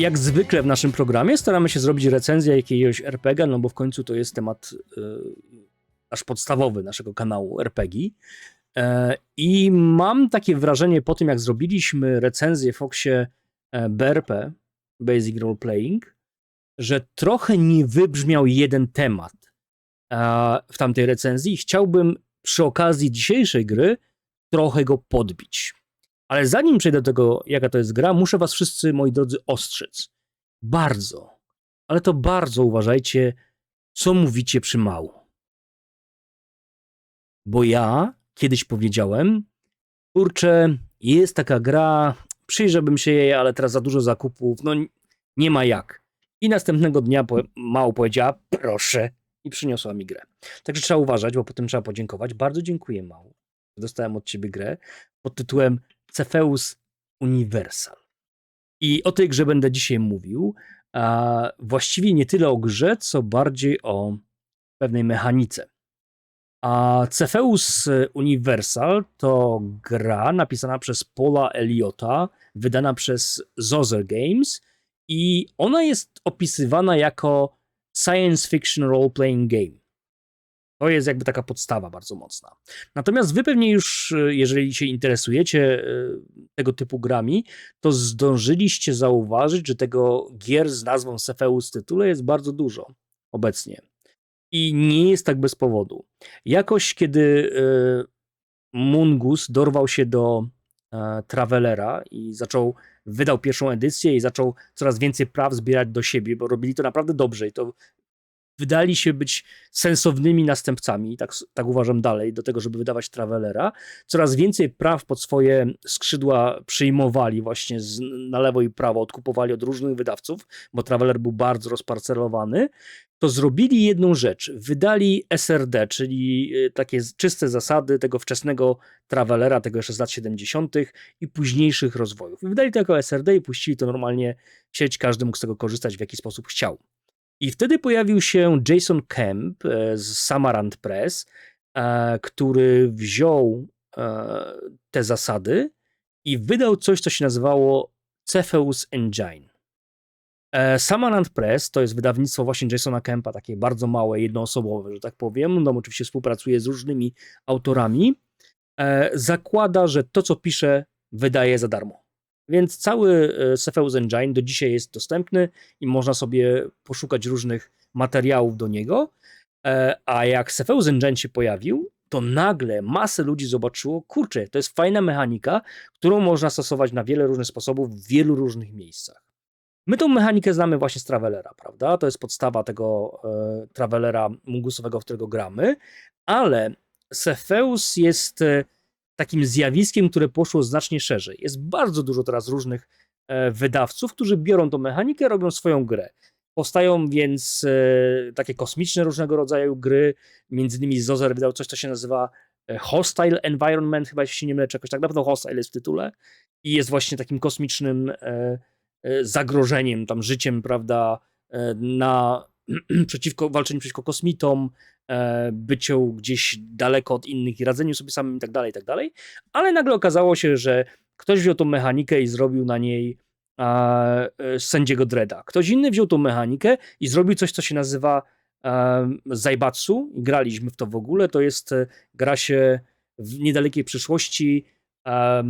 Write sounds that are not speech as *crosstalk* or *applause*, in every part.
Jak zwykle w naszym programie staramy się zrobić recenzję jakiegoś RPG, no bo w końcu to jest temat y, aż podstawowy naszego kanału RPG. E, I mam takie wrażenie po tym, jak zrobiliśmy recenzję Foxie e, BRP, Basic Role Playing, że trochę nie wybrzmiał jeden temat e, w tamtej recenzji. Chciałbym przy okazji dzisiejszej gry trochę go podbić. Ale zanim przejdę do tego, jaka to jest gra, muszę was wszyscy, moi drodzy, ostrzec. Bardzo, ale to bardzo uważajcie, co mówicie przy mału. Bo ja kiedyś powiedziałem, kurczę, jest taka gra, przyjrzałbym się jej, ale teraz za dużo zakupów, no nie ma jak. I następnego dnia po, mało powiedziała, proszę, i przyniosła mi grę. Także trzeba uważać, bo potem trzeba podziękować. Bardzo dziękuję, Mał. Dostałem od ciebie grę pod tytułem Cepheus Universal. I o tej grze będę dzisiaj mówił, a właściwie nie tyle o grze, co bardziej o pewnej mechanice. A Cepheus Universal to gra napisana przez Paula Eliota, wydana przez Zozer Games i ona jest opisywana jako science fiction role-playing game. To jest jakby taka podstawa bardzo mocna. Natomiast wy pewnie już, e, jeżeli się interesujecie e, tego typu grami, to zdążyliście zauważyć, że tego gier z nazwą Cepheus w tytule jest bardzo dużo obecnie. I nie jest tak bez powodu. Jakoś, kiedy e, Mungus dorwał się do Travelera i zaczął, wydał pierwszą edycję i zaczął coraz więcej praw zbierać do siebie, bo robili to naprawdę dobrze i to wydali się być sensownymi następcami, tak, tak uważam dalej, do tego, żeby wydawać Travelera. Coraz więcej praw pod swoje skrzydła przyjmowali właśnie z, na lewo i prawo, odkupowali od różnych wydawców, bo Traveler był bardzo rozparcelowany, to zrobili jedną rzecz. Wydali SRD, czyli y, takie czyste zasady tego wczesnego Travelera, tego jeszcze z lat 70. i późniejszych rozwojów. Wydali to jako SRD i puścili to normalnie w sieć, każdy mógł z tego korzystać w jaki sposób chciał. I wtedy pojawił się Jason Kemp e, z Samarant Press, e, który wziął e, te zasady i wydał coś, co się nazywało Cepheus Engine. Samarant Press to jest wydawnictwo właśnie Jasona Kempa, takie bardzo małe, jednoosobowe, że tak powiem. No, oczywiście współpracuje z różnymi autorami. Zakłada, że to, co pisze, wydaje za darmo. Więc cały e, Cepheus Engine do dzisiaj jest dostępny i można sobie poszukać różnych materiałów do niego. E, a jak Cepheus Engine się pojawił, to nagle masę ludzi zobaczyło, kurczę, to jest fajna mechanika, którą można stosować na wiele różnych sposobów w wielu różnych miejscach. My tą mechanikę znamy właśnie z Travelera, prawda? To jest podstawa tego e, Travelera mungusowego, w którego gramy, ale Cepheus jest e, takim zjawiskiem, które poszło znacznie szerzej. Jest bardzo dużo teraz różnych e, wydawców, którzy biorą tą mechanikę, robią swoją grę. Powstają więc e, takie kosmiczne różnego rodzaju gry. Między innymi Zozer wydał coś, co się nazywa e, Hostile Environment, chyba się nie mylę, czy jakoś tak. Na pewno Hostile jest w tytule. I jest właśnie takim kosmicznym zagrożeniem, tam życiem, prawda, na *clears throat* przeciwko, walczeniu przeciwko kosmitom, byciu gdzieś daleko od innych i radzeniu sobie samym i tak dalej, i tak dalej. Ale nagle okazało się, że ktoś wziął tą mechanikę i zrobił na niej e, sędziego Dreda. Ktoś inny wziął tą mechanikę i zrobił coś, co się nazywa e, Zaibatsu i graliśmy w to w ogóle. To jest, e, gra się w niedalekiej przyszłości e,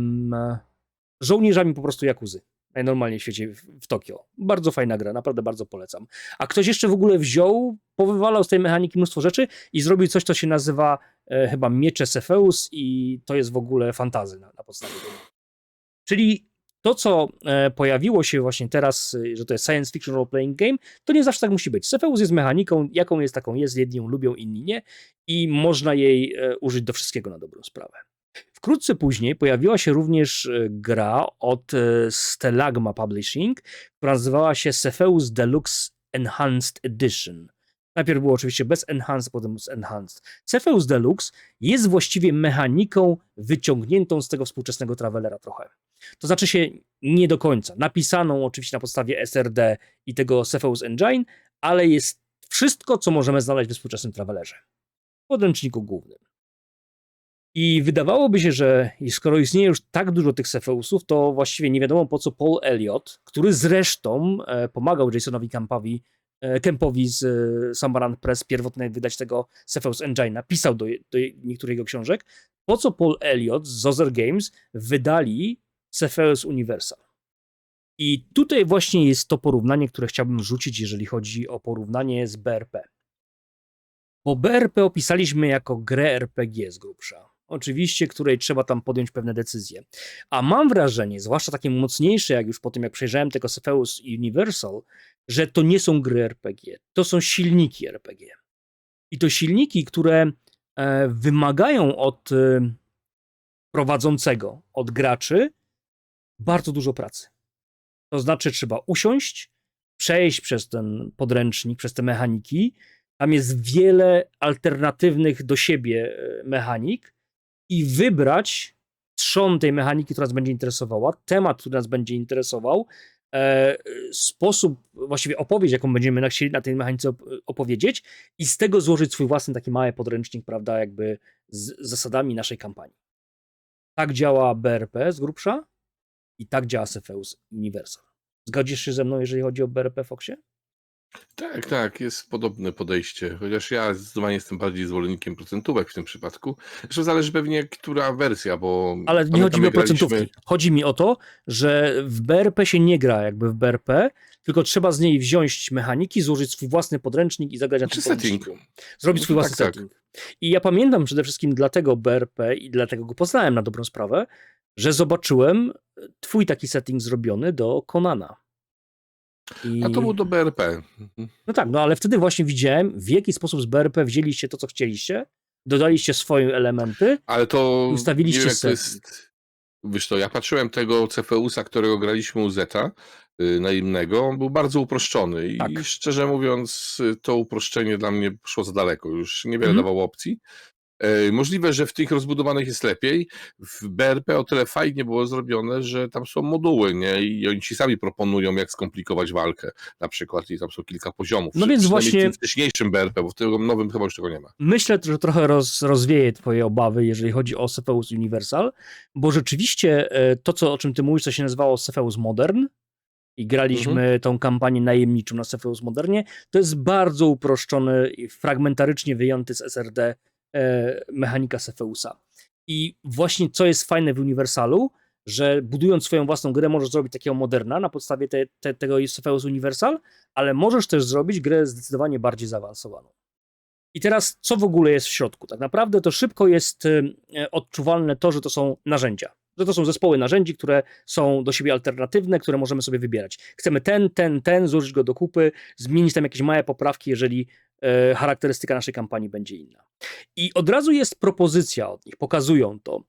żołnierzami po prostu Jakuzy najnormalniej w świecie w, Tokio. Bardzo fajna gra, naprawdę bardzo polecam. A ktoś jeszcze w ogóle wziął, powywalał z tej mechaniki mnóstwo rzeczy i zrobił coś, co się nazywa e, chyba Miecze Cepheus i to jest w ogóle fantazy na, na podstawie tego. Czyli to, co e, pojawiło się właśnie teraz, e, że to jest science fiction role-playing game, to nie zawsze tak musi być. Cepheus jest mechaniką, jaką jest, taką jest, jedni ją lubią, inni nie i można jej e, użyć do wszystkiego na dobrą sprawę. Wkrótce później pojawiła się również e, gra od e, Stelagma Publishing, która nazywała się Cepheus Deluxe Enhanced Edition. Najpierw było oczywiście bez Enhanced, potem z Enhanced. Cepheus Deluxe jest właściwie mechaniką wyciągniętą z tego współczesnego Travelera trochę. To znaczy się nie do końca. Napisaną oczywiście na podstawie SRD i tego Cepheus Engine, ale jest wszystko, co możemy znaleźć we współczesnym Travelerze. W podręczniku głównym. I wydawałoby się, że skoro istnieje już tak dużo tych Cepheusów, to właściwie nie wiadomo po co Paul Elliott, który zresztą e, pomagał Jasonowi Campowi, e, Kempowi z e, Samaran Press pierwotnie wydać tego Cepheus Engine, napisał do, do niektórych jego książek, po co Paul Elliott z Zozer Games wydali Cepheus Universal. I tutaj właśnie jest to porównanie, które chciałbym rzucić, jeżeli chodzi o porównanie z BRP. Bo BRP opisaliśmy jako grę RPG z grubsza. Oczywiście, której trzeba tam podjąć pewne decyzje. A mam wrażenie, zwłaszcza takie mocniejsze, jak już po tym, jak przejrzałem tego Cepheus Universal, że to nie są gry RPG. To są silniki RPG. I to silniki, które e, wymagają od e, prowadzącego, od graczy, bardzo dużo pracy. To znaczy, trzeba usiąść, przejść przez ten podręcznik, przez te mechaniki. Tam jest wiele alternatywnych do siebie e, mechanik i wybrać trzon tej mechaniki, która nas będzie interesowała, temat, który nas będzie interesował, e, sposób, właściwie opowieść, jaką będziemy chcieli na tej mechanice opowiedzieć i z tego złożyć swój własny taki mały podręcznik, prawda, jakby z zasadami naszej kampanii. Tak działa BRP z grubsza i tak działa Cepheus Universal. Zgodzisz się ze mną, jeżeli chodzi o BRP Foxie? Tak, tak, jest podobne podejście. Chociaż ja zdecydowanie jestem bardziej zwolennikiem procentówek w tym przypadku. Zresztą zależy pewnie, która wersja, bo. Ale nie chodzi mi o procentówki. Graliśmy... Chodzi mi o to, że w BRP się nie gra jakby w BRP, tylko trzeba z niej wziąć mechaniki, złożyć swój własny podręcznik i zagrać na tym setting. Zrobić swój No własny tak, tak. setting. I ja pamiętam przede wszystkim dlatego BRP i dlatego go poznałem na dobrą sprawę, że zobaczyłem twój taki setting zrobiony do Konana. I... A to był do BRP. Mhm. No tak, no ale wtedy właśnie widziałem, w jaki sposób z BRP wzięliście to, co chcieliście, dodaliście swoje elementy ale to i ustawiliście nie wiem, to jest. Wiesz to, ja patrzyłem tego CFU-sa, którego graliśmy u Zeta y, naimnego, on był bardzo uproszczony i Tak. szczerze mówiąc y, to uproszczenie dla mnie poszło za daleko, już niewiele Mhm. dawało opcji. Możliwe, że w tych rozbudowanych jest lepiej. W BRP o tyle fajnie było zrobione, że tam są moduły, nie? I oni ci sami proponują, jak skomplikować walkę, na przykład, i tam są kilka poziomów. No więc właśnie- w wcześniejszym BRP, bo w tym nowym chyba już tego nie ma. Myślę, że trochę roz, rozwieje twoje obawy, jeżeli chodzi o Cepheus Universal, bo rzeczywiście e, to, co, o czym ty mówisz, co się nazywało Cepheus Modern i graliśmy Mhm. tą kampanię najemniczą na Cepheus Modernie, to jest bardzo uproszczony i fragmentarycznie wyjęty z SRD mechanika Cepheusa. I właśnie co jest fajne w Universalu, że budując swoją własną grę możesz zrobić takiego moderna na podstawie te, te, tego Cepheus Universal, ale możesz też zrobić grę zdecydowanie bardziej zaawansowaną. I teraz, co w ogóle jest w środku? Tak naprawdę to szybko jest e, odczuwalne to, że to są narzędzia. Że to są zespoły narzędzi, które są do siebie alternatywne, które możemy sobie wybierać. Chcemy ten, ten, ten, złożyć go do kupy, zmienić tam jakieś małe poprawki, jeżeli e, charakterystyka naszej kampanii będzie inna. I od razu jest propozycja od nich, pokazują to.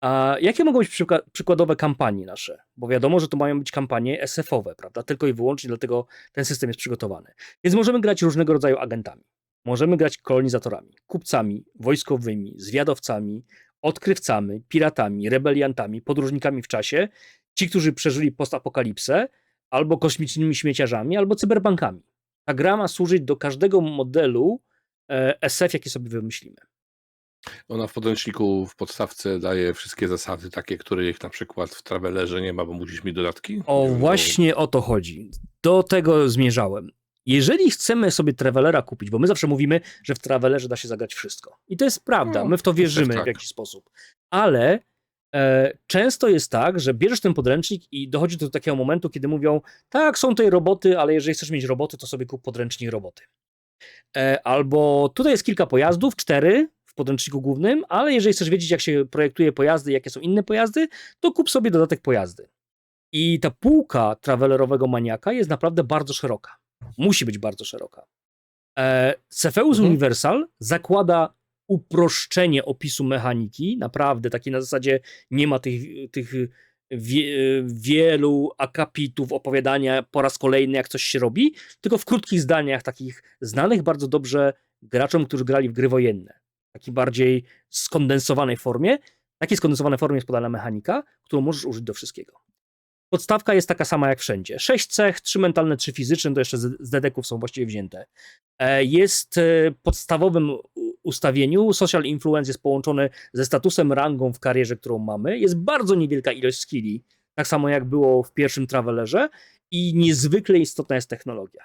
A jakie mogą być przykładowe kampanie nasze? Bo wiadomo, że to mają być kampanie SF-owe, prawda? Tylko i wyłącznie dlatego ten system jest przygotowany. Więc możemy grać różnego rodzaju agentami. Możemy grać kolonizatorami, kupcami, wojskowymi, zwiadowcami, odkrywcami, piratami, rebeliantami, podróżnikami w czasie, ci, którzy przeżyli postapokalipsę, albo kosmicznymi śmieciarzami, albo cyberbankami. Ta gra ma służyć do każdego modelu e, SF, jaki sobie wymyślimy. Ona w podręczniku w podstawce daje wszystkie zasady, takie, których na przykład w Travelerze nie ma, bo musisz mieć dodatki. O, wiem, właśnie o to chodzi. Do tego zmierzałem. Jeżeli chcemy sobie Travelera kupić, bo my zawsze mówimy, że w Travelerze da się zagrać wszystko. I to jest prawda, No, my w to wierzymy tak. w jakiś sposób. Ale często jest tak, że bierzesz ten podręcznik i dochodzi do takiego momentu, kiedy mówią, tak, są tutaj roboty, ale jeżeli chcesz mieć roboty, to sobie kup podręcznik roboty. E, albo tutaj jest kilka pojazdów, cztery w podręczniku głównym, ale jeżeli chcesz wiedzieć, jak się projektuje pojazdy, jakie są inne pojazdy, to kup sobie dodatek pojazdy. I ta półka travelerowego maniaka jest naprawdę bardzo szeroka. Musi być bardzo szeroka. E, Cepheus Mhm. Universal zakłada uproszczenie opisu mechaniki, naprawdę takie na zasadzie nie ma tych, tych wie, wielu akapitów, opowiadania po raz kolejny, jak coś się robi, tylko w krótkich zdaniach, takich znanych bardzo dobrze graczom, którzy grali w gry wojenne. Takiej bardziej skondensowanej formie. Takiej skondensowanej formie jest podana mechanika, którą możesz użyć do wszystkiego. Podstawka jest taka sama jak wszędzie. Sześć cech, trzy mentalne, trzy fizyczne, to jeszcze z, dedeków są właściwie wzięte. E, Jest e, podstawowym ustawieniu. Social influence jest połączony ze statusem, rangą w karierze, którą mamy. Jest bardzo niewielka ilość skilli, tak samo jak było w pierwszym Travelerze i niezwykle istotna jest technologia.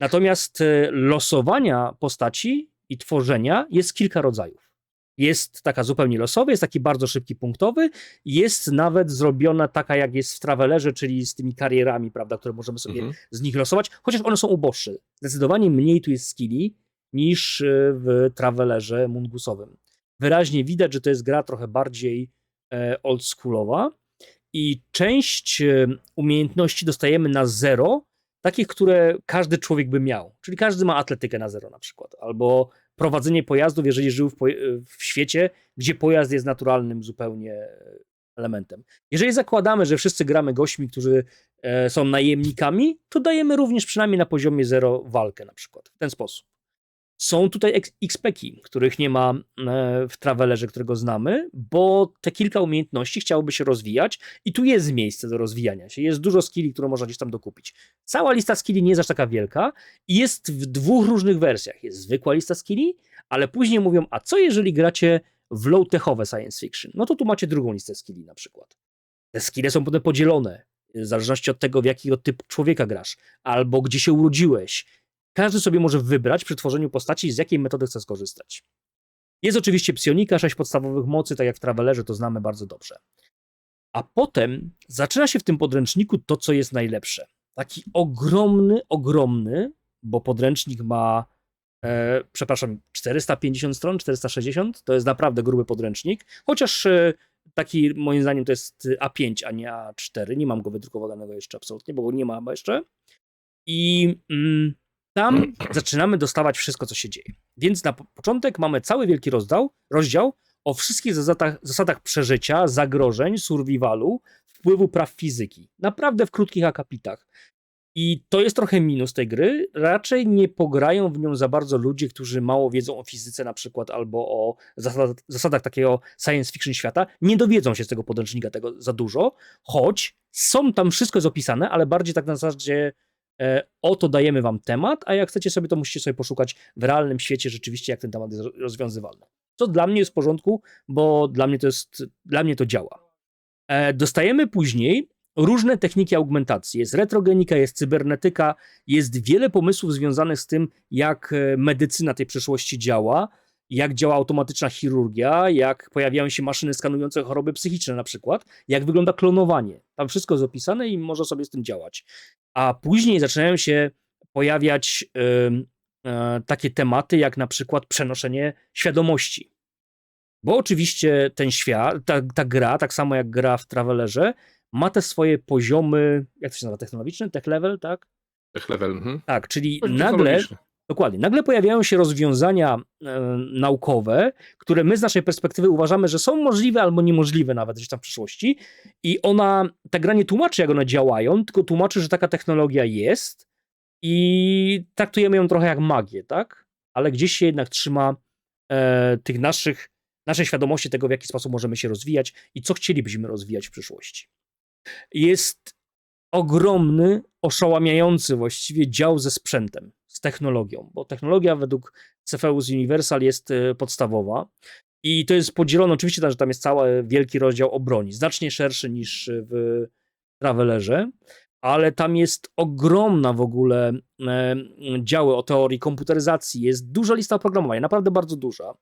Natomiast e, losowania postaci i tworzenia jest kilka rodzajów. Jest taka zupełnie losowa, jest taki bardzo szybki punktowy, jest nawet zrobiona taka jak jest w Travelerze, czyli z tymi karierami, prawda, które możemy sobie Mhm. z nich losować, chociaż one są uboższe. Zdecydowanie mniej tu jest skilli niż e, w Travelerze mungusowym. Wyraźnie widać, że to jest gra trochę bardziej e, oldschoolowa i część e, umiejętności dostajemy na zero, takich, które każdy człowiek by miał. Czyli każdy ma atletykę na zero na przykład, albo prowadzenie pojazdów, jeżeli żył w, w świecie, gdzie pojazd jest naturalnym zupełnie e, elementem. Jeżeli zakładamy, że wszyscy gramy gośćmi, którzy e, są najemnikami, to dajemy również przynajmniej na poziomie zero walkę na przykład. W ten sposób. Są tutaj XP-ki, których nie ma e, w Travelerze, którego znamy, bo te kilka umiejętności chciałoby się rozwijać i tu jest miejsce do rozwijania się. Jest dużo skilli, które można gdzieś tam dokupić. Cała lista skilli nie jest aż taka wielka i jest w dwóch różnych wersjach. Jest zwykła lista skilli, ale później mówią, a co jeżeli gracie w low-techowe science fiction? No to tu macie drugą listę skilli na przykład. Te skille są potem podzielone, w zależności od tego, w jakiego typu człowieka grasz, albo gdzie się urodziłeś. Każdy sobie może wybrać przy tworzeniu postaci, z jakiej metody chce skorzystać. Jest oczywiście psionika, sześć podstawowych mocy, tak jak w Travelerze, to znamy bardzo dobrze. A potem zaczyna się w tym podręczniku to, co jest najlepsze. Taki ogromny, ogromny, bo podręcznik ma, e, przepraszam, 450 stron, 460, to jest naprawdę gruby podręcznik, chociaż e, taki moim zdaniem to jest A5, a nie A4, nie mam go wydrukowanego jeszcze absolutnie, bo go nie ma chyba jeszcze. I mm, tam zaczynamy dostawać wszystko, co się dzieje. Więc na po- początek mamy cały wielki rozdział, rozdział o wszystkich zasadach, zasadach przeżycia, zagrożeń, survivalu, wpływu praw fizyki. Naprawdę w krótkich akapitach. I to jest trochę minus tej gry. Raczej nie pograją w nią za bardzo ludzie, którzy mało wiedzą o fizyce na przykład albo o zasadach, zasadach takiego science fiction świata. Nie dowiedzą się z tego podręcznika tego za dużo, choć są tam wszystko jest opisane, ale bardziej tak na zasadzie oto dajemy wam temat, a jak chcecie sobie, to musicie sobie poszukać w realnym świecie rzeczywiście, jak ten temat jest rozwiązywalny. Co dla mnie jest w porządku, bo dla mnie to jest, dla mnie to działa. E, dostajemy później różne techniki augmentacji. Jest retrogenika, jest cybernetyka, jest wiele pomysłów związanych z tym, jak e, medycyna tej przyszłości działa, jak działa automatyczna chirurgia, jak pojawiają się maszyny skanujące choroby psychiczne na przykład, jak wygląda klonowanie. Tam wszystko jest opisane i można sobie z tym działać. A później zaczynają się pojawiać e, takie tematy, jak na przykład przenoszenie świadomości. Bo oczywiście ten świat, ta, ta gra, tak samo jak gra w Travelerze, ma te swoje poziomy, jak to się nazywa, technologiczne, tech level, tak? Tech level. Mhm. Tak, czyli nagle. Dokładnie, nagle pojawiają się rozwiązania e, naukowe, które my z naszej perspektywy uważamy, że są możliwe albo niemożliwe nawet gdzieś tam w przyszłości i ona, ta gra nie tłumaczy, jak one działają, tylko tłumaczy, że taka technologia jest i traktujemy ją trochę jak magię, tak? Ale gdzieś się jednak trzyma e, tych naszych, naszej świadomości tego, w jaki sposób możemy się rozwijać i co chcielibyśmy rozwijać w przyszłości. Jest ogromny, oszałamiający właściwie dział ze sprzętem, z technologią, bo technologia według Cepheus Universal jest e, podstawowa i to jest podzielone, oczywiście, że tam jest cały wielki rozdział o broni, znacznie szerszy niż w Travelerze, ale tam jest ogromna w ogóle e, działy o teorii komputeryzacji, jest duża lista oprogramowania, naprawdę bardzo duża.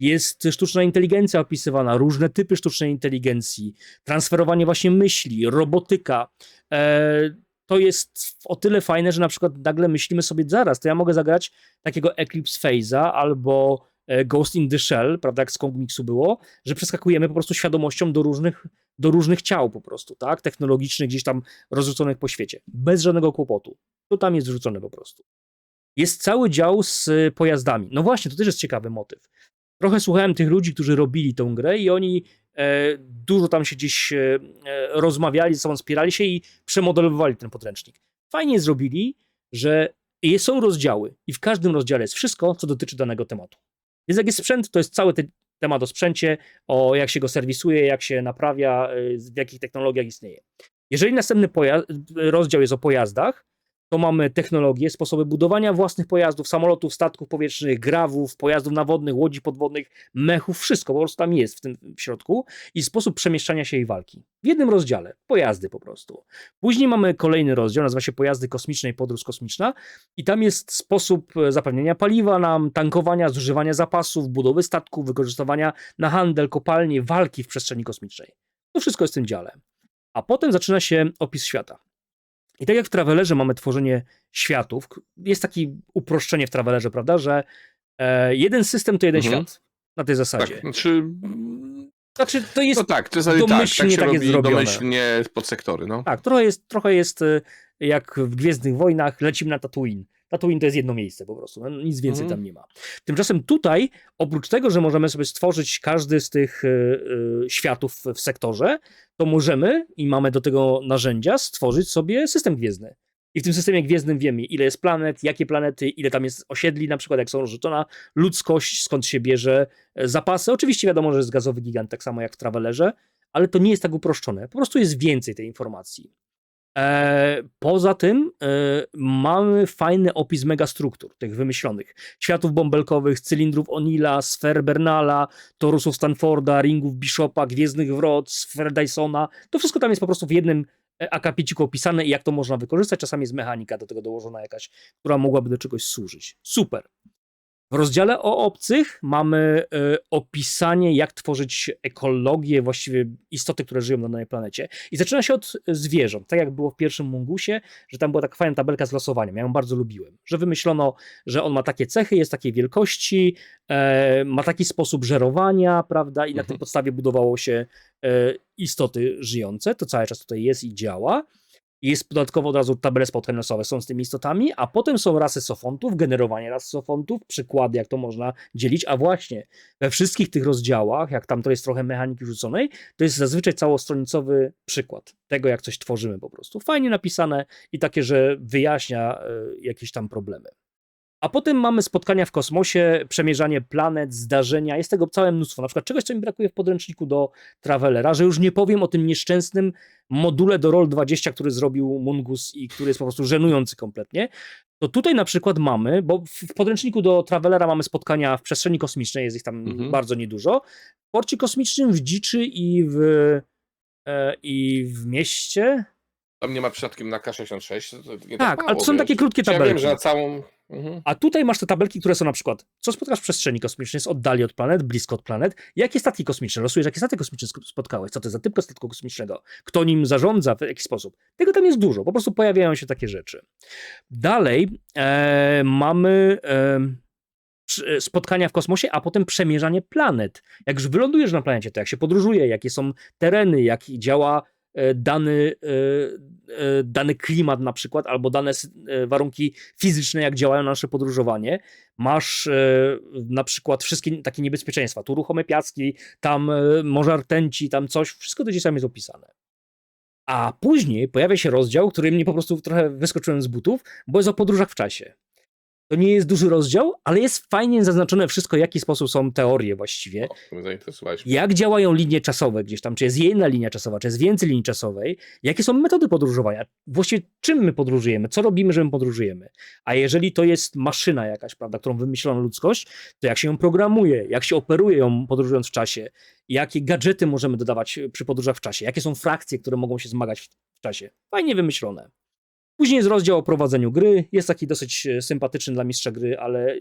Jest sztuczna inteligencja opisywana, różne typy sztucznej inteligencji, transferowanie właśnie myśli, robotyka. E, to jest o tyle fajne, że na przykład nagle myślimy sobie, zaraz, to ja mogę zagrać takiego Eclipse Phase'a albo e, Ghost in the Shell, prawda, jak z komiksu było, że przeskakujemy po prostu świadomością do różnych, do różnych ciał po prostu, tak, technologicznych, gdzieś tam rozrzuconych po świecie, bez żadnego kłopotu. To tam jest wrzucone po prostu. Jest cały dział z pojazdami. No właśnie, to też jest ciekawy motyw. Trochę słuchałem tych ludzi, którzy robili tą grę i oni e, dużo tam się gdzieś e, e, rozmawiali, ze sobą spierali się i przemodelowali ten podręcznik. Fajnie zrobili, że są rozdziały i w każdym rozdziale jest wszystko, co dotyczy danego tematu. Więc jak jest sprzęt, to jest cały ten temat o sprzęcie, o jak się go serwisuje, jak się naprawia, y, w jakich technologiach istnieje. Jeżeli następny rozdział jest o pojazdach, to mamy technologie, sposoby budowania własnych pojazdów, samolotów, statków powietrznych, grawów, pojazdów nawodnych, łodzi podwodnych, mechów, wszystko po prostu tam jest w tym w środku i sposób przemieszczania się i walki. W jednym rozdziale, pojazdy po prostu. Później mamy kolejny rozdział, nazywa się pojazdy kosmiczne i podróż kosmiczna i tam jest sposób e, zapewnienia paliwa nam, tankowania, zużywania zapasów, budowy statków, wykorzystywania na handel, kopalnie, walki w przestrzeni kosmicznej. To wszystko jest w tym dziale. A potem zaczyna się opis świata. I tak jak w Travelerze mamy tworzenie światów, jest takie uproszczenie w Travelerze, prawda, że e, jeden system to jeden Mhm. świat. Na tej zasadzie. Tak, znaczy, Znaczy, to jest no tak, to jest, tak, tak domyślnie tak jest robi zrobione. domyślnie pod sektory, no. Tak, trochę jest, trochę jest y, jak w Gwiezdnych Wojnach, lecimy na Tatooine. Tatooine to jest jedno miejsce po prostu, no, nic więcej Mhm. tam nie ma. Tymczasem tutaj, oprócz tego, że możemy sobie stworzyć każdy z tych y, y, światów w sektorze, to możemy i mamy do tego narzędzia stworzyć sobie system gwiezdny. I w tym systemie gwiezdnym wiemy, ile jest planet, jakie planety, ile tam jest osiedli, na przykład jak są rozrzucona ludzkość, skąd się bierze e, zapasy. Oczywiście wiadomo, że jest gazowy gigant, tak samo jak w Travelerze, ale to nie jest tak uproszczone. Po prostu jest więcej tej informacji. E, poza tym e, mamy fajny opis megastruktur, tych wymyślonych. Światów bąbelkowych, cylindrów Onila, sfer Bernala, torusów Stanforda, ringów Bishopa, gwiezdnych wrot, sfer Dysona. To wszystko tam jest po prostu w jednym e, akapiciku opisane i jak to można wykorzystać. Czasami jest mechanika do tego dołożona jakaś, która mogłaby do czegoś służyć. Super. W rozdziale o obcych mamy e, opisanie, jak tworzyć ekologię, właściwie istoty, które żyją na danej planecie. I zaczyna się od zwierząt, tak jak było w pierwszym Mungusie, że tam była taka fajna tabelka z losowaniem. Ja ją bardzo lubiłem, że wymyślono, że on ma takie cechy, jest takiej wielkości, e, ma taki sposób żerowania, prawda, i na Mhm. tej podstawie budowało się e, istoty żyjące. To cały czas tutaj jest i działa. Jest dodatkowo od razu tabele spotkań losowe są z tymi istotami, a potem są rasy sofontów, generowanie ras sofontów, przykłady, jak to można dzielić, a właśnie we wszystkich tych rozdziałach, jak tam to jest trochę mechaniki rzuconej, to jest zazwyczaj całostronicowy przykład tego, jak coś tworzymy po prostu. Fajnie napisane i takie, że wyjaśnia e, jakieś tam problemy. A potem mamy spotkania w kosmosie, przemierzanie planet, zdarzenia. Jest tego całe mnóstwo. Na przykład czegoś, co mi brakuje w podręczniku do Travelera, że już nie powiem o tym nieszczęsnym module do Roll20, który zrobił Mungus i który jest po prostu żenujący kompletnie. To tutaj na przykład mamy, bo w podręczniku do Travelera mamy spotkania w przestrzeni kosmicznej, jest ich tam Mhm. bardzo niedużo. W porcie kosmicznym, w dziczy i w, e, i w mieście. Tam nie ma przypadkiem na K66. To nie Tak, mało, ale to są wiesz. takie krótkie Ja wiem, tabelki. że na całą... Mhm. A tutaj masz te tabelki, które są na przykład, co spotkasz w przestrzeni kosmicznej, z oddali od planet, blisko od planet, jakie statki kosmiczne, losujesz, jakie statki kosmiczne spotkałeś, co to jest za typ statku kosmicznego, kto nim zarządza, w jaki sposób. Tego tam jest dużo, po prostu pojawiają się takie rzeczy. Dalej e, mamy e, przy- spotkania w kosmosie, a potem przemierzanie planet. Jak już wylądujesz na planecie, to jak się podróżuje, jakie są tereny, jak działa e, dany, e, e, dany klimat na przykład, albo dane e, warunki fizyczne, jak działają nasze podróżowanie. Masz e, na przykład wszystkie takie niebezpieczeństwa. Tu ruchome piaski, tam e, morze rtęci, tam coś. Wszystko to gdzieś tam jest opisane. A później pojawia się rozdział, który mnie po prostu trochę wyskoczyłem z butów, bo jest o podróżach w czasie. To nie jest duży rozdział, ale jest fajnie zaznaczone wszystko, w jaki sposób są teorie właściwie O, zainteresowałeś. mnie. jak działają linie czasowe gdzieś tam, czy jest jedna linia czasowa, czy jest więcej linii czasowej, jakie są metody podróżowania, właściwie czym my podróżujemy, co robimy, że my podróżujemy. A jeżeli to jest maszyna jakaś, prawda, którą wymyślono ludzkość, to jak się ją programuje, jak się operuje ją podróżując w czasie, jakie gadżety możemy dodawać przy podróżach w czasie, jakie są frakcje, które mogą się zmagać w czasie. Fajnie wymyślone. Później jest rozdział o prowadzeniu gry, jest taki dosyć e, sympatyczny dla mistrza gry, ale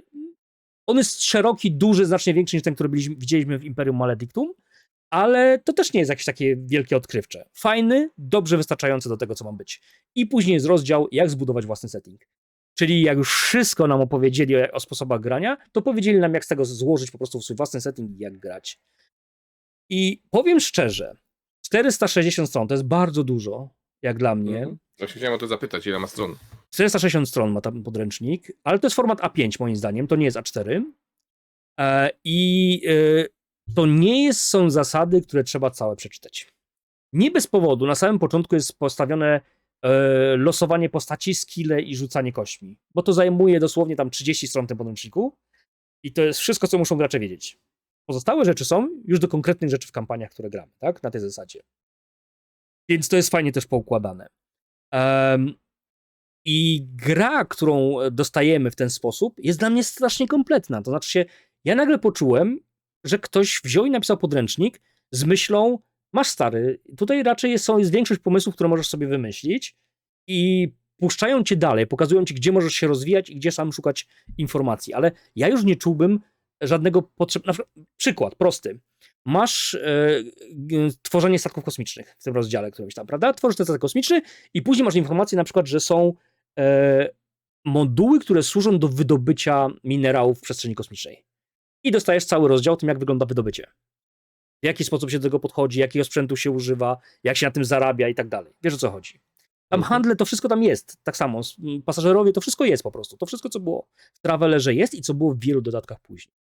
on jest szeroki, duży, znacznie większy niż ten, który byliśmy, widzieliśmy w Imperium Maledictum, ale to też nie jest jakieś takie wielkie odkrywcze. Fajny, dobrze wystarczający do tego, co ma być. I później jest rozdział, jak zbudować własny setting. Czyli jak już wszystko nam opowiedzieli o, o sposobach grania, to powiedzieli nam, jak z tego złożyć po prostu swój własny setting i jak grać. I powiem szczerze, 460 stron to jest bardzo dużo, jak dla mnie. Mhm. Właśnie chciałem o to zapytać, ile ma stron. 460 stron ma tam podręcznik, ale to jest format A5 moim zdaniem, to nie jest A4. E, I e, to nie jest, są zasady, które trzeba całe przeczytać. Nie bez powodu na samym początku jest postawione e, losowanie postaci, skille i rzucanie kośćmi, bo to zajmuje dosłownie tam 30 stron w tym podręczniku i to jest wszystko, co muszą gracze wiedzieć. Pozostałe rzeczy są już do konkretnych rzeczy w kampaniach, które gramy, tak? Na tej zasadzie. Więc to jest fajnie też poukładane. I gra, którą dostajemy w ten sposób, jest dla mnie strasznie kompletna. To znaczy się, ja nagle poczułem, że ktoś wziął i napisał podręcznik z myślą, masz stary, tutaj raczej jest, jest większość pomysłów, które możesz sobie wymyślić i puszczają cię dalej, pokazują ci, gdzie możesz się rozwijać i gdzie sam szukać informacji, ale ja już nie czułbym żadnego potrzeb... Na przykład prosty. Masz e, tworzenie statków kosmicznych w tym rozdziale którymś tam, prawda? Tworzysz ten statek kosmiczny i później masz informację na przykład, że są e, moduły, które służą do wydobycia minerałów w przestrzeni kosmicznej. I dostajesz cały rozdział o tym, jak wygląda wydobycie. W jaki sposób się do tego podchodzi, jakiego sprzętu się używa, jak się na tym zarabia i tak dalej. Wiesz o co chodzi. Tam Mhm. handle, to wszystko tam jest. Tak samo. Pasażerowie, to wszystko jest po prostu. To wszystko, co było w Travelerze jest i co było w wielu dodatkach później.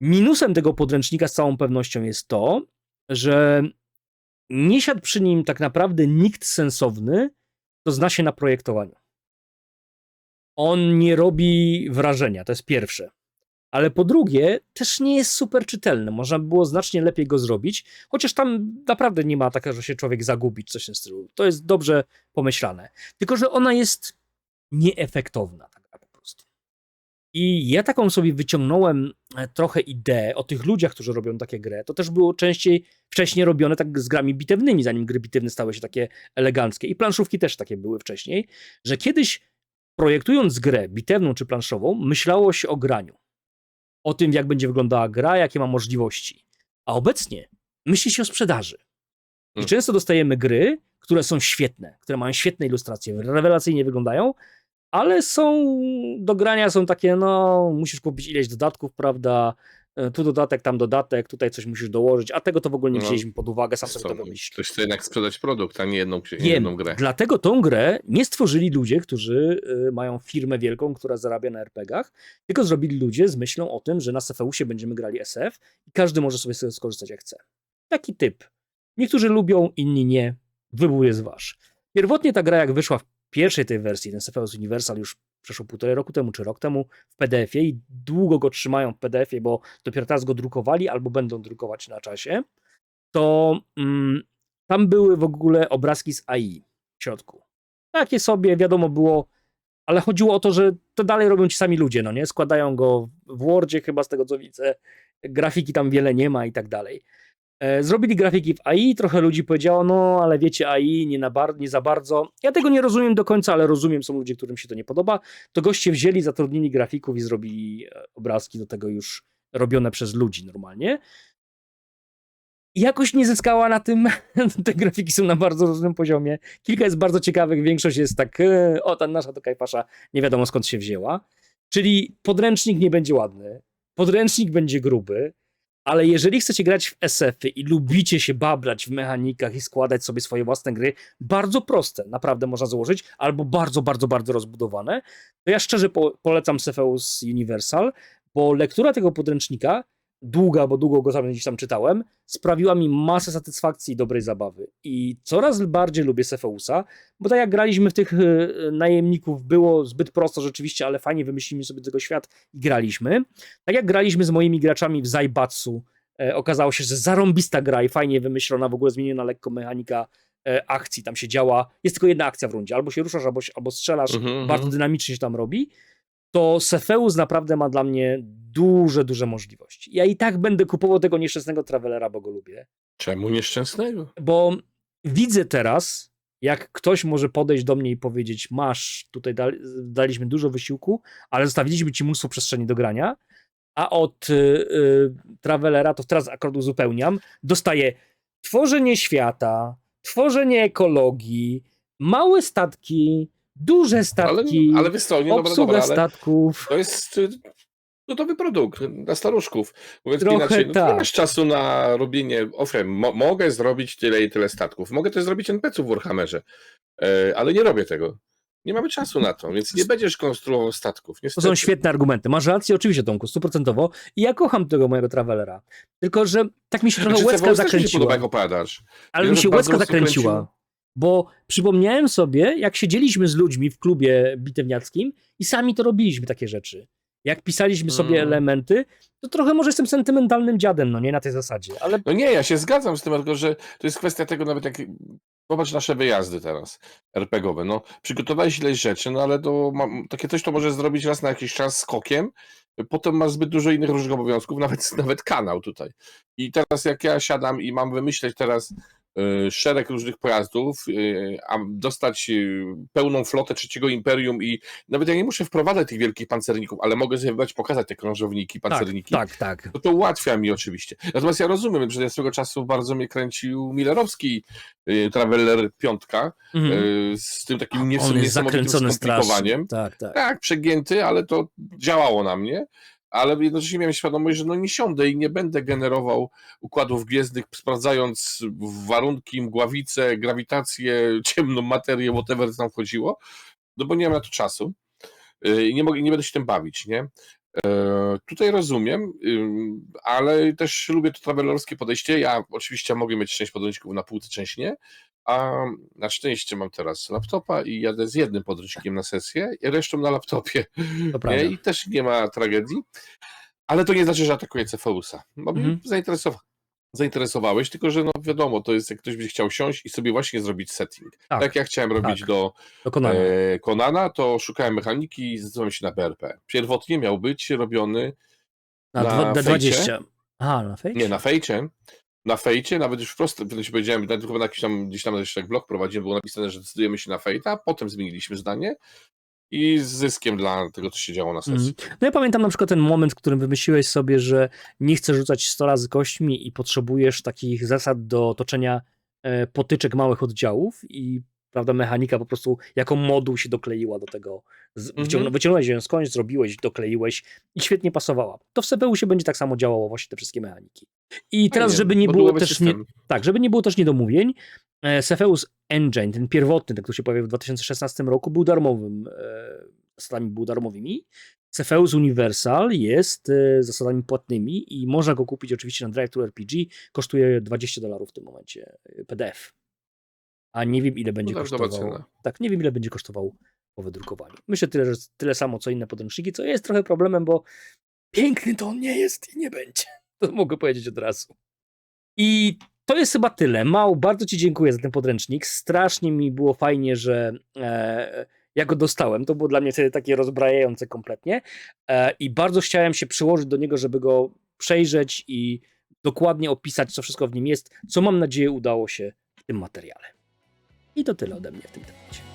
Minusem tego podręcznika z całą pewnością jest to, że nie siadł przy nim tak naprawdę nikt sensowny, kto zna się na projektowaniu. On nie robi wrażenia, to jest pierwsze. Ale po drugie, też nie jest super czytelny. Można by było znacznie lepiej go zrobić, chociaż tam naprawdę nie ma takiego, że się człowiek zagubić, coś w tym stylu. To jest dobrze pomyślane. Tylko, że ona jest nieefektowna, tak. I ja taką sobie wyciągnąłem e, trochę ideę o tych ludziach, którzy robią takie grę. To też było częściej wcześniej robione tak z grami bitewnymi, zanim gry bitewne stały się takie eleganckie. I planszówki też takie były wcześniej, że kiedyś projektując grę bitewną czy planszową, myślało się o graniu. O tym, jak będzie wyglądała gra, jakie ma możliwości. A obecnie myśli się o sprzedaży. I Mm. często dostajemy gry, które są świetne, które mają świetne ilustracje, rewelacyjnie wyglądają, ale są do grania są takie, no, musisz kupić ileś dodatków, prawda? E, Tu dodatek, tam dodatek, tutaj coś musisz dołożyć, a tego to w ogóle nie No, wzięliśmy pod uwagę, sam sobie to wymyśl. To chce jednak sprzedać produkt, a nie jedną, nie jedną grę. dlatego tą grę nie stworzyli ludzie, którzy y, mają firmę wielką, która zarabia na RPGach, tylko zrobili ludzie z myślą o tym, że na Sefeusie będziemy grali SF i każdy może sobie z tego skorzystać jak chce. Taki typ. Niektórzy lubią, inni nie. Wybór jest wasz. Pierwotnie ta gra jak wyszła w pierwszej tej wersji, ten Cepheus Universal już przeszło półtorej roku temu czy rok temu w PDF-ie i długo go trzymają w PDF-ie, bo dopiero teraz go drukowali albo będą drukować na czasie, to mm, tam były w ogóle obrazki z AI w środku. Takie sobie, wiadomo było, ale chodziło o to, że to dalej robią ci sami ludzie, no nie? Składają go w Wordzie chyba z tego co widzę, grafiki tam wiele nie ma i tak dalej. E, Zrobili grafiki w AI, trochę ludzi powiedziało, no ale wiecie, AI nie, na bar- nie za bardzo. Ja tego nie rozumiem do końca, ale rozumiem, są ludzie, którym się to nie podoba. To goście wzięli, zatrudnili grafików i zrobili e, obrazki do tego już robione przez ludzi normalnie. I jakoś nie zyskała na tym. *laughs* Te grafiki są na bardzo różnym poziomie. Kilka jest bardzo ciekawych, większość jest tak, e, o ta nasza to kajfasza, nie wiadomo skąd się wzięła. Czyli podręcznik nie będzie ładny, podręcznik będzie gruby, ale jeżeli chcecie grać w SF-y i lubicie się babrać w mechanikach i składać sobie swoje własne gry, bardzo proste, naprawdę można założyć, albo bardzo, bardzo, bardzo rozbudowane, to ja szczerze po polecam Cepheus Universal, bo lektura tego podręcznika, długa, bo długo go tam gdzieś tam czytałem, sprawiła mi masę satysfakcji i dobrej zabawy. I coraz bardziej lubię Cepheusa, bo tak jak graliśmy w tych y, najemników, było zbyt prosto rzeczywiście, ale fajnie wymyślimy sobie tego świat i graliśmy. Tak jak graliśmy z moimi graczami w Zaibatsu, e, okazało się, że zarąbista gra i fajnie wymyślona, w ogóle zmieniona lekko mechanika e, akcji, tam się działa, jest tylko jedna akcja w rundzie, albo się ruszasz, albo, albo strzelasz, Mhm, bardzo mhm. dynamicznie się tam robi, to Cepheus naprawdę ma dla mnie duże, duże możliwości. Ja i tak będę kupował tego nieszczęsnego Travelera, bo go lubię Czemu nieszczęsnego? bo widzę teraz, jak ktoś może podejść do mnie i powiedzieć: Masz, tutaj dali, daliśmy dużo wysiłku, ale zostawiliśmy ci mnóstwo przestrzeni do grania. A od y, y, Travelera, to teraz akurat uzupełniam, dostaję tworzenie świata, tworzenie ekologii, małe statki, duże Ale, statki, ale wiesz co, nie, dobra, obsługa dobra, ale statków. to jest y, gotowy produkt dla staruszków. Mówiąc Trochę inaczej, no, to tak. nie masz czasu na robienie, owszem, mo mogę zrobić tyle i tyle statków, mogę też zrobić NPC-ów w Warhammerze, e, ale nie robię tego. Nie mamy czasu na to, więc nie będziesz konstruował statków. To Niestety. są świetne argumenty. Masz rację, oczywiście, Tomku, stuprocentowo. I ja kocham tego mojego travelera. Tylko, że tak mi się trochę Znaczy, łezka też mi się zakręciła. podoba, jak opowiadasz. Ale mi to się łezka zakręciła. Bo przypomniałem sobie, jak siedzieliśmy z ludźmi w klubie bitewniackim i sami to robiliśmy, takie rzeczy. Jak pisaliśmy sobie Mm. elementy, to trochę może jestem sentymentalnym dziadem, no nie na tej zasadzie, ale No nie, ja się zgadzam z tym, tylko że to jest kwestia tego nawet jak... Popatrz nasze wyjazdy teraz, RPGowe. No, przygotowałeś ileś rzeczy, no ale to mam, takie coś to możesz zrobić raz na jakiś czas skokiem, potem masz zbyt dużo innych różnych obowiązków, *laughs* nawet, nawet kanał tutaj. I teraz jak ja siadam i mam wymyśleć teraz szereg różnych pojazdów, y, a dostać y, pełną flotę trzeciego imperium i nawet ja nie muszę wprowadzać tych wielkich pancerników, ale mogę sobie wybrać, pokazać te krążowniki, tak, pancerniki. tak, tak. No to ułatwia mi oczywiście. Natomiast ja rozumiem, że swego czasu bardzo mnie kręcił Millerowski y, Traveler piątka Mhm. y, z tym takim niesamowitym strasznie. skomplikowaniem. Tak, tak. Tak, przegięty, ale to działało na mnie. Ale jednocześnie miałem świadomość, że no nie siądę i nie będę generował układów gwiezdnych, sprawdzając warunki, mgławice, grawitację, *laughs* ciemną materię, whatever tam wchodziło, no bo nie mam na to czasu y, i nie, mogę, nie będę się tym bawić, nie? E, Tutaj rozumiem, ym, ale też lubię to travelerskie podejście. Ja oczywiście mogę mieć część podręczników na półce, część nie, a na szczęście mam teraz laptopa i jadę z jednym podręcznikiem na sesję i resztą na laptopie. I też nie ma tragedii. Ale to nie znaczy, że atakuję CVS-a. Bo mnie Mhm. zainteresowa- zainteresowałeś, tylko że no wiadomo, to jest jak ktoś będzie chciał siąść i sobie właśnie zrobić setting. Tak, Tak, jak chciałem robić tak. do dokonane. e, Konana, to szukałem mechaniki i zdecydowałem się na BRP. Pierwotnie miał być robiony Na, na dwa- fejcie? D20. Aha, na fejcie? nie na fejcie, na fejcie, nawet już wprost, wtedy powiedziałem, nawet chyba na jakiś tam, gdzieś tam jeszcze jak blog prowadziłem, było napisane, że decydujemy się na fejta, potem zmieniliśmy zdanie i z zyskiem dla tego, co się działo na sesji. Mhm. No ja pamiętam na przykład ten moment, w którym wymyśliłeś sobie, że nie chcesz rzucać 100 razy kośćmi i potrzebujesz takich zasad do toczenia e, potyczek małych oddziałów i prawda, mechanika po prostu jako moduł się dokleiła do tego. Z, Mhm. wyciągnąłeś, ją skądś, zrobiłeś, dokleiłeś i świetnie pasowała. To w CPU się będzie tak samo działało właśnie te wszystkie mechaniki. I teraz, Fajnie, żeby nie było też nie, tak, żeby nie było też niedomówień, e, Cepheus Engine, ten pierwotny, ten, który się pojawił w 2016 roku, był darmowym, e, zasadami był darmowymi. Cepheus Universal jest e, zasadami płatnymi i można go kupić oczywiście na Drive RPG. Kosztuje 20 dolarów w tym momencie e, PDF. A nie wiem, ile będzie tak, dobra kosztował. Tak, nie wiem, ile będzie kosztował po wydrukowaniu. Myślę tyle, że tyle samo, co inne podręczniki, co jest trochę problemem, bo piękny to on nie jest i nie będzie. *laughs* To mogę powiedzieć od razu. I to jest chyba tyle. Mał, bardzo Ci dziękuję za ten podręcznik. Strasznie mi było fajnie, że e, ja go dostałem. To było dla mnie wtedy takie rozbrajające kompletnie. E, I bardzo chciałem się przyłożyć do niego, żeby go przejrzeć i dokładnie opisać, co wszystko w nim jest, co mam nadzieję udało się w tym materiale. I to tyle ode mnie w tym temacie.